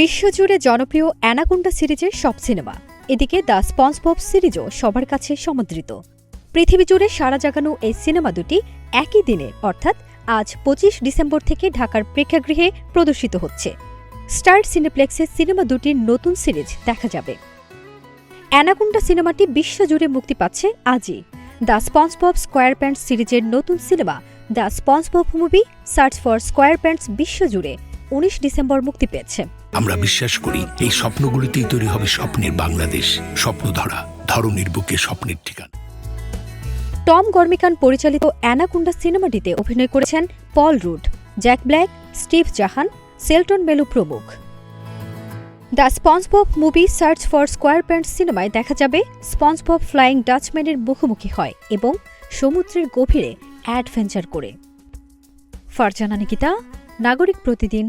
বিশ্বজুড়ে জনপ্রিয় অ্যানাকোন্ডা সিরিজের সব সিনেমা। এদিকে দ্য স্পঞ্জবব সিরিজও সবার কাছে সমাদৃত পৃথিবী জুড়ে সারা জাগানো এই সিনেমা দুটি একই দিনে, অর্থাৎ আজ পঁচিশ ডিসেম্বর থেকে ঢাকার প্রেক্ষাগৃহে প্রদর্শিত হচ্ছে। স্টার সিনেপ্লেক্সে সিনেমা দুটির নতুন সিরিজ দেখা যাবে। অ্যানাকোন্ডা সিনেমাটি বিশ্বজুড়ে মুক্তি পাচ্ছে আজই। দ্য স্পঞ্জবব স্কোয়ার প্যান্টস সিরিজের নতুন cinema the SpongeBob movie search for SquarePants বিশ্বজুড়ে ডিসেম্বর মুক্তি পেয়েছে। আমরা বিশ্বাস করি এই স্বপ্নগুলিতেই তৈরি হবে স্বপ্নের বাংলাদেশ স্বপ্ন ধরা ধরনের বুকে স্বপ্নের ঠিকানা। টম গর্মিকান পরিচালিত অ্যানাকুন্ডা সিনেমাটিতে অভিনয় করেছেন Paul Rudd Jack Black Steve Zahn Selton Mello প্রমুখ। The SpongeBob movie search for SquarePants সিনেমায় দেখা যাবে স্পঞ্জবব ফ্লাইং ডাচম্যানের মুখোমুখি হয় এবং সমুদ্রের গভীরে অ্যাডভেঞ্চার করে। ফারজানা নিকিতা নাগরিক প্রতিদিন।